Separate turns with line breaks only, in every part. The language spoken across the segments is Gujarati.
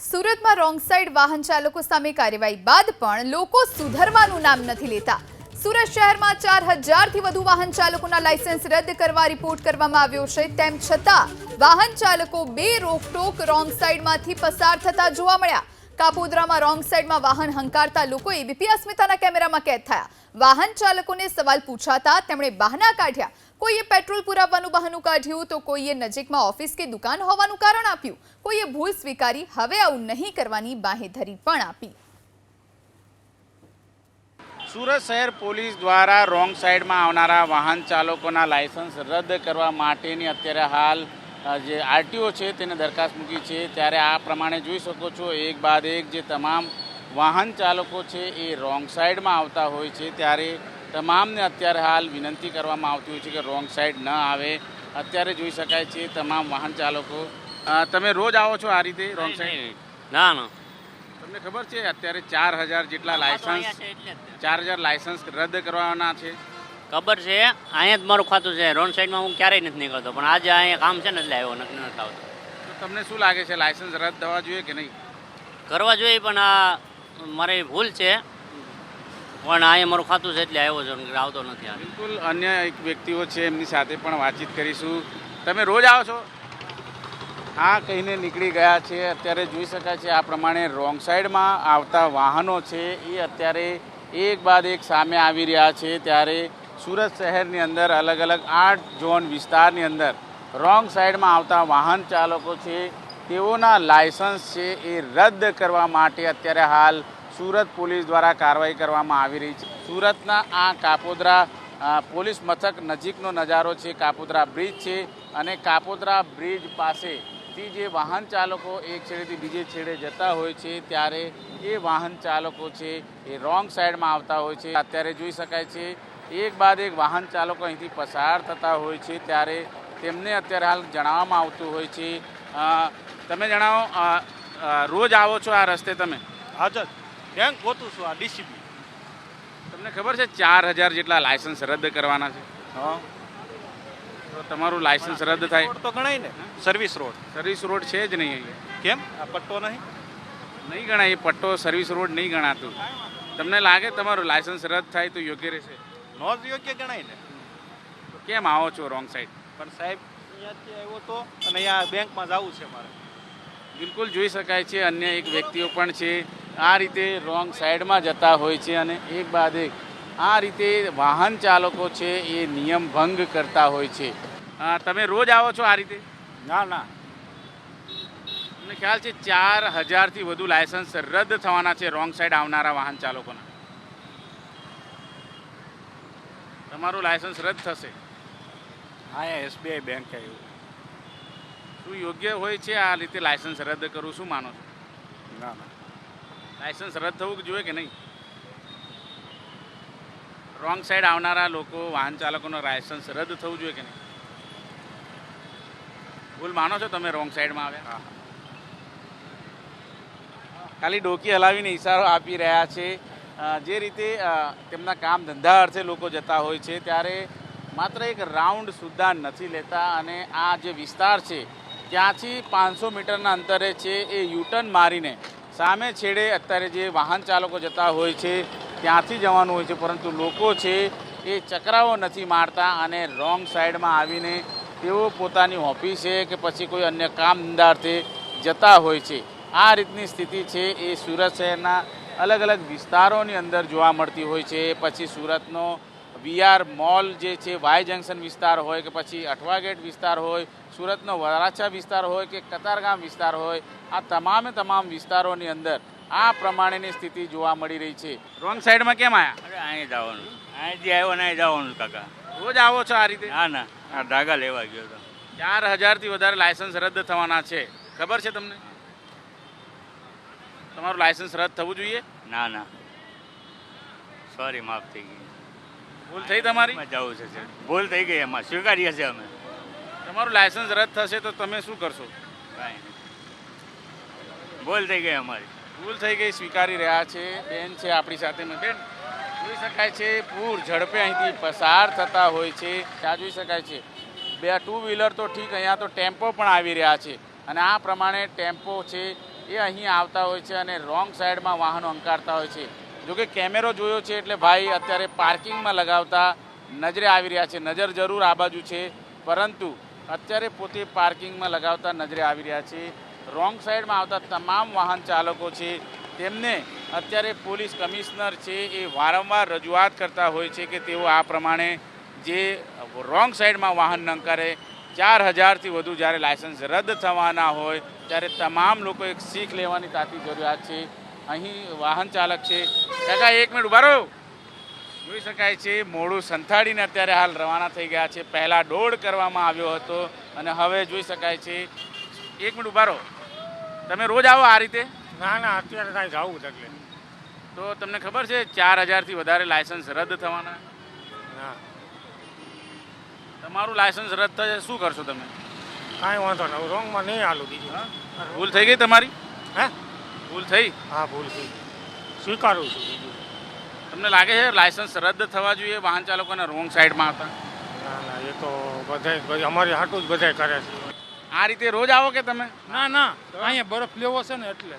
સુરતમાં રોંગ સાઈડ વાહન ચાલકો સામે કાર્યવાહી બાદ પણ લોકો સુધરવાનું નામ નથી લેતા. સુરત શહેરમાં ચાર હજારથી વધુ વાહન ચાલકોના લાયસન્સ રદ કરવા રિપોર્ટ કરવામાં આવ્યો છે. તેમ છતાં વાહન ચાલકો બે રોકટોક રોંગ સાઈડમાંથી પસાર થતા જોવા મળ્યા. કાપોદ્રામાં રોંગ સાઈડમાં વાહન હંકારતા લોકો એબીપી અસ્મિતાના કેમેરામાં કેદ થયા. વાહન ચાલકોને સવાલ પૂછાતા તેમણે બહાના કાઢ્યા. કોઈએ પેટ્રોલ પુરાવવાનું બહાનું કાઢ્યું તો કોઈએ નજીકમાં ઓફિસ કે દુકાન હોવાનું કારણ આપ્યું. કોઈએ ભૂલ સ્વીકારી હવે આવું નહીં કરવાની બાહેધરી પણ આપી.
સુરત શહેર પોલીસ દ્વારા રોંગ સાઈડમાં આવનારા વાહન ચાલકોના લાયસન્સ રદ કરવા માટેની અત્યારે હાલ જે આરટીઓ છે તેને દરખાસ્ત મૂકી છે. ત્યારે આ પ્રમાણે જોઈ શકો છો એક બાદ એક જે તમામ વાહન ચાલકો છે એ રોંગ સાઈડમાં આવતા હોય છે. ત્યારે તમામને અત્યારે હાલ વિનંતી કરવામાં આવતી હોય છે કે રોંગ સાઈડ ન આવે. અત્યારે જોઈ શકાય છે તમામ વાહન ચાલકો. તમે રોજ આવો છો આ રીતે રોંગ સાઈડ?
ના ના.
તમને ખબર છે અત્યારે ચાર હજાર જેટલા લાયસન્સ ચાર હજાર લાયસન્સ રદ કરવાના છે.
ખબર છે? અહીંયા જ મારું ખાતું છે. રોડ સાઈડમાં હું ક્યારેય નથી નીકળતો. પણ આજે અહીંયા કામ છે ને એટલે આવ્યો નથી નથી આવતો.
તો તમને શું લાગે છે? લાયસન્સ રદ થવા જોઈએ કે નહીં?
કરવા જોઈએ પણ આ મારી ભૂલ છે. પણ આ મારું ખાતું છે એટલે આવ્યો છું. આવતો નથી આ
બિલકુલ અન્ય એક વ્યક્તિઓ છે એમની સાથે પણ વાતચીત કરીશું. તમે રોજ આવો છો? હા કહીને નીકળી ગયા છે. અત્યારે જોઈ શકાય છે આ પ્રમાણે રોંગ સાઈડમાં આવતા વાહનો છે. એ અત્યારે એક બાદ એક સામે આવી રહ્યા છે. ત્યારે સુરત શહેરની અંદર અલગ અલગ આઠ ઝોન વિસ્તારની અંદર રોંગ સાઈડમાં આવતા વાહન ચાલકો છે, તેઓના લાયસન્સ છે એ રદ કરવા માટે અત્યારે હાલ સુરત પોલીસ દ્વારા કાર્યવાહી કરવામાં આવી રહી છે. સુરતના આ કાપોદ્રા પોલીસ મથક નજીકનો નજારો છે, કાપોદ્રા બ્રિજ છે અને કાપોદ્રા બ્રિજ પાસેથી જે વાહન ચાલકો એક છેડેથી બીજે છેડે જતા હોય છે, ત્યારે એ વાહન ચાલકો છે એ રોંગ સાઈડમાં આવતા હોય છે. અત્યારે જોઈ શકાય છે એક બાદ એક વાહન ચાલકો અહીંથી પસાર થતા હોય છે ત્યારે તેમને અત્યારે હાલ જણાવવામાં આવતું હોય છે. તમે જણાવો રોજ આવો છો આ રસ્તે તમે?
હાજર. બેંક ગોતું છું આ ડીસીબી.
તમને ખબર છે ચાર હજાર જેટલા લાયસન્સ રદ કરવાના છે?
હા.
તો તમારું લાયસન્સ રદ થાય.
તો ગણાય ને. સર્વિસ રોડ
સર્વિસ રોડ છે જ નહીં
કેમ? આ પટ્ટો નહીં?
નહીં ગણાય એ પટ્ટો સર્વિસ રોડ નહીં ગણાતું. તમને લાગે તમારું લાયસન્સ રદ થાય તો યોગ્ય રહેશે?
નો જ યોગ્ય ગણાય ને.
કેમ આવો છો રોંગ સાઈડ
પણ સાહેબ અહીંયાથી આવ્યો તો અને અહીંયા બેંકમાં જવું છે મારે.
બિલકુલ જોઈ શકાય છે અન્ય એક વ્યક્તિઓ પણ છે. આ રીતે રોંગ સાઈડમાં જતા હોય છે અને એક બાદ એક. આ રીતે વાહન ચાલકો છે એ નિયમ ભંગ કરતા હોય છે. તમે રોજ આવો છો આ રીતે?
ના ના.
તમને ખ્યાલ છે ચાર હજારથી વધુ લાયસન્સ રદ થવાના છે રોંગ સાઈડ આવનારા વાહન ચાલકોના. તમારું લાયસન્સ રદ થશે.
અહીંયા એસબીઆઈ બેંક આવ્યું
શું યોગ્ય હોય છે આ રીતે લાયસન્સ રદ કરવું શું માનો છો?
ના ના.
લાયસન્સ રદ થવું જોઈએ કે નહીં? રોંગ સાઈડ આવનારા લોકો વાહન ચાલકોનો લાયસન્સ રદ થવું જોઈએ કે નહીં? ભૂલ માનો છો તમે રોંગ સાઈડમાં આવ્યા?
હા.
ખાલી ડોકી હલાવીને ઇશારો આપી રહ્યા છે. જે રીતે તેમના કામ ધંધા અર્થે લોકો જતા હોય છે, ત્યારે માત્ર એક રાઉન્ડ સુદ્ધા નથી લેતા અને આ જે વિસ્તાર છે, ત્યાંથી પાંચસો મીટરના અંતરે છે એ યુટર્ન મારીને સામે છેડે અત્યારે જે વાહન ચાલકો જતા હોય છે, ત્યાંથી જવાનું હોય છે, પરંતુ લોકો છે એ ચક્રાઓ નથી મારતા અને રોંગ સાઈડમાં આવીને તેઓ પોતાની ઓફિસે કે પછી કોઈ અન્ય કામ ધંધાર્થે જતા હોય છે. આ રીતની સ્થિતિ છે એ સુરત શહેરના અલગ અલગ વિસ્તારોની અંદર જોવા મળતી હોય છે. પછી સુરતનો વીઆર મોલ જે છે વાય જંકશન વિસ્તાર હોય કે પછી અઠવા ગેટ વિસ્તાર હોય સુરતનો વરાછા વિસ્તાર હોય કે કતારગામ વિસ્તાર હોય આ તમામે તમામ વિસ્તારોની અંદર આ પ્રમાણેની સ્થિતિ જોવા મળી રહી છે. રોંગ સાઈડમાં કેમ આવ્યા
અહીં જવાનું. અહીંથી આવ્યો ને અહીં જવાનું કાકા.
રોજ આવો છો આ રીતે?
હા ના. આ ધાગા લેવા ગયો હતો
ચાર હજારથી વધારે લાયસન્સ રદ થવાના છે. ખબર છે તમને? તમારું લાયસન્સ રદ થવું જોઈએ?
ના ના. સોરી માફ થઈ ગઈ.
ભૂલ થઈ તમારી?
જવું છે સર. ભૂલ થઈ ગઈ એમાં. સ્વીકારીએ છીએ અમે.
તમારું લાયસન્સ રદ થશે તો તમે શું કરશો?
ભૂલ થઈ ગઈ અમારી.
ભૂલ થઈ ગઈ સ્વીકારી રહ્યા છે. બેન છે આપણી સાથે બેન જોઈ શકાય છે પૂર ઝડપે અહીંથી પસાર થતા હોય છે. ત્યાં જોઈ શકાય છે? બે ટુ વ્હીલર તો ઠીક અહીંયા તો ટેમ્પો પણ આવી રહ્યા છે. અને આ પ્રમાણે ટેમ્પો છે એ અહીં આવતા હોય છે અને રોંગ સાઈડમાં વાહનો અંકારતા હોય છે. જોકે કેમેરો જોયો છે એટલે ભાઈ અત્યારે પાર્કિંગમાં લગાવતા નજરે આવી રહ્યા છે. નજર જરૂર આ બાજુ છે. પરંતુ અત્યારે પોતે પાર્કિંગમાં લગાવતા નજરે આવી રહ્યા છે. રોંગ સાઈડમાં આવતા તમામ વાહન ચાલકો છે. તેમને અત્યારે પોલીસ કમિશનર છે એ વારંવાર રજૂઆત કરતા હોય છે કે તેઓ આ પ્રમાણે જે રોંગ સાઈડમાં વાહન ન ચાર હજારથી વધુ જ્યારે લાયસન્સ રદ થવાના હોય ત્યારે તમામ લોકો એક શીખ લેવાની તાતી જરૂરિયાત છે. અહીં વાહન ચાલક છે. કાકા એક મિનિટ ઊભા રહો. જોઈ શકાય છે મોડું સંથાળીને અત્યારે હાલ રવાના થઈ ગયા છે. પહેલાં દોડ કરવામાં આવ્યો હતો અને હવે જોઈ શકાય છે. એક મિનિટ ઊભા રહો. તમે રોજ આવો આ રીતે?
ના ના અત્યારે કાંઈ જવું એટલે
તો તમને ખબર છે ચાર હજારથી વધારે લાયસન્સ રદ થવાના?
ના.
તમારું લાયસન્સ રદ થશે શું કરશો તમે?
કાંઈ વાંધો નહીં રોંગમાં નહીં હાલું બીજું.
ભૂલ થઈ ગઈ તમારી?
હે?
ભૂલ થઈ?
હા ભૂલ થઈ સ્વીકારું છું બીજું.
તમને લાગે છે લાયસન્સ રદ થવા જોઈએ વાહન ચાલકોના રોંગ સાઈડમાં હતા
ના ના એ તો બધાય અમારી હાટું જ બધાય કરે છે.
આ રીતે રોજ આવો કે તમે?
ના ના અહીંયા બરફ લેવો છે ને એટલે.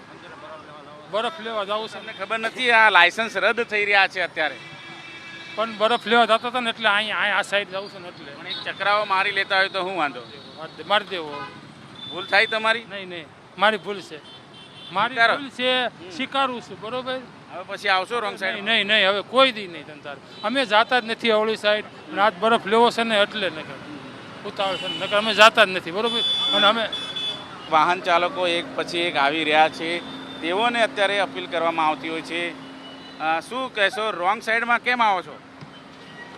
બરફ લેવા જવું છે.
તમને ખબર નથી આ લાયસન્સ રદ થઈ રહ્યા છે અત્યારે?
પણ બરફ લેવા જતો હતો ને એટલે અહીંયા અહીં આ સાઈડ જવું છે ને એટલે.
પણ એક ચકરાવો મારી લેતા હોય તો હું વાંધો?
મારી દેવો.
ભૂલ થાય તમારી?
નહીં નહીં. મારી ભૂલ છે. મારી. ભૂલ છે સ્વીકારું છું બરોબર?
હવે પછી આવશો રોંગ સાઈડ
નહીં નહીં હવે કોઈ દી નહીં તંતાર અમે જાતા જ નથી અવળી સાઈડ રાત બરફ લેવો છે ને એટલે નકર. ઉતાવળ છે ને નકર અમે જાતા જ નથી બરોબર? અને અમે
વાહન ચાલકો એક પછી એક આવી રહ્યા છે. તેઓને અત્યારે અપીલ કરવામાં આવતી હોય છે શું કહેશો રોંગ સાઈડમાં કેમ આવો છો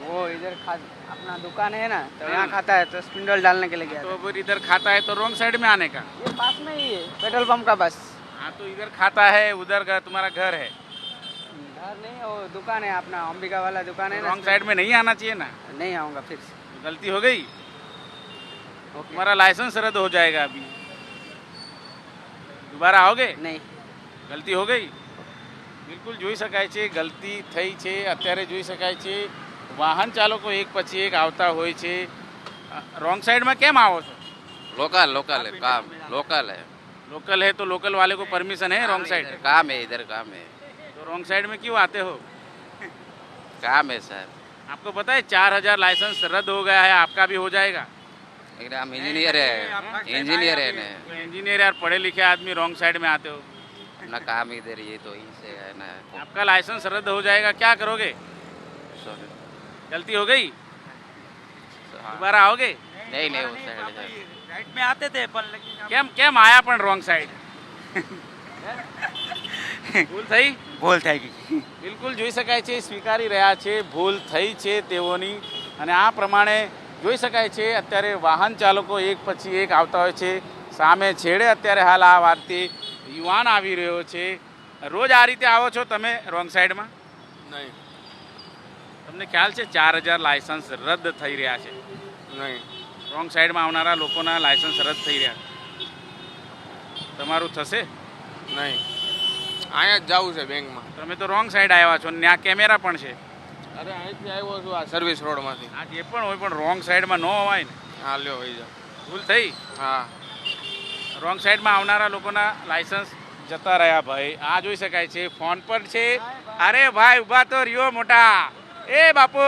वो इधर खा अपना दुकान है ना तो यहाँ खाता है तो स्पिंडल डालने के लिए गया
तो फिर इधर खाता है तो रोंग साइड में आने का
था। ये पास में ही है पेट्रोल पंप का बस
हाँ तो इधर खाता है उधर का तुम्हारा घर है
घर नहीं है वो दुकान है अपना अंबिका वाला दुकान है ना
रॉन्ग साइड में नहीं आना चाहिए ना
नहीं आऊँगा फिर से
गलती हो गई तुम्हारा लाइसेंस रद्द हो जाएगा अभी दोबारा आओगे
नहीं
ગલતી હો ગઈ बिल्कुल जी सकते છે ગલતી થઈ છે અત્યારે જોઈ શકાય છે. एक ચાલકો એક પછી એક આવતા હોય છે. રોંગ સાઈડમાં કેમ આવો
है काम लोकल है
लोकल है तो लोकल वाले को परमिशन है रॉन्ग साइड
काम है इधर काम है
तो रॉन्ग साइड में क्यों आते हो
काम है सर
आपको पता है चार हज़ार लाइसेंस रद्द हो गया है आपका भी हो जाएगा
लेकिन हम इंजीनियर है इंजीनियर है
इंजीनियर यार पढ़े लिखे आदमी रॉन्ग साइड में आते हो
अपना काम इधर ये तो यहीं से है ना
आपका लाइसेंस रद्द हो जाएगा क्या करोगे
Sorry.
गलती हो गई
हाँ।
दोबारा आओगे
नहीं नहीं उस साइड है
राइट में आते थे पर लेकिन
કેમ કેમ આયા પણ રોંગ સાઈડ ભૂલ થઈ
ભૂલ થઈ ગઈ
બિલકુલ જોઈ શકાય છે સ્વીકારી રહ્યા છે ભૂલ થઈ છે તેઓની અને આ પ્રમાણે જોઈ શકાય છે અત્યારે વાહન ચાલકો એક પછી એક આવતા હોય છે સામે છેડે અત્યારે હાલ આ વાતથી યુવાન આવી રહ્યો છે. રોજ આ રીતે આવો છો તમે રોંગ સાઈડમાં?
નહીં.
તમને ખ્યાલ છે ચાર હજાર લાયસન્સ રદ થઈ રહ્યા છે?
નહીં.
રોંગ સાઈડમાં આવનારા લોકોના લાયસન્સ રદ થઈ રહ્યા છે. તમારું થશે?
નહીં. અહીંયા જ જવું છે બેંકમાં.
તમે તો રોંગ સાઈડ આવ્યા છો ને ત્યાં કેમેરા પણ છે.
અરે અહીંથી આવ્યો છું આ સર્વિસ રોડમાંથી.
આ જે પણ હોય પણ રોંગ સાઈડમાં ન હોય ને.
હા લ્યો ભાઈ જાઓ.
ભૂલ થઈ?
હા.
રોંગ સાઈડમાં આવનારા લોકોના લાયસન્સ જતા રહ્યા ભાઈ. આ જોઈ શકાય છે, ફોન પર છે. અરે ભાઈ, ઊભા તો રહ્યો મોટા. એ બાપુ,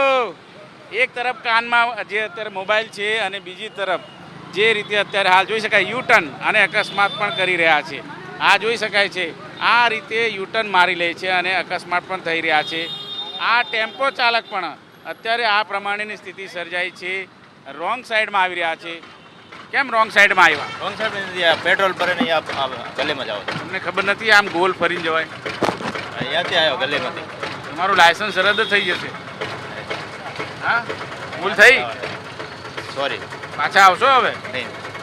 એક તરફ કાનમાં જે અત્યારે મોબાઈલ છે અને બીજી તરફ જે રીતે અત્યારે હાલ જોઈ શકાય, યુટર્ન અને અકસ્માત પણ કરી રહ્યા છે. આ જોઈ શકાય છે, આ રીતે યુટર્ન મારી લે છે અને અકસ્માત પણ થઈ રહ્યા છે. આ ટેમ્પો ચાલક પણ અત્યારે આ પ્રમાણેની સ્થિતિ સર્જાઈ છે. રોંગ સાઈડમાં આવી રહ્યા છે. કેમ રોંગ સાઈડમાં આવ્યા?
રોંગ સાઈડ પેટ્રોલ ભરે ને ગલીમાં જાઓ
તમને ખબર નથી આમ ગોલ ફરીને જવાય?
અહીંયાથી આવ્યો ગલીમાંથી.
તમારું લાયસન્સ રદ થઈ જશે. હા? ભૂલ થઈ?
સોરી
પાછા આવશો હવે?
નહીં.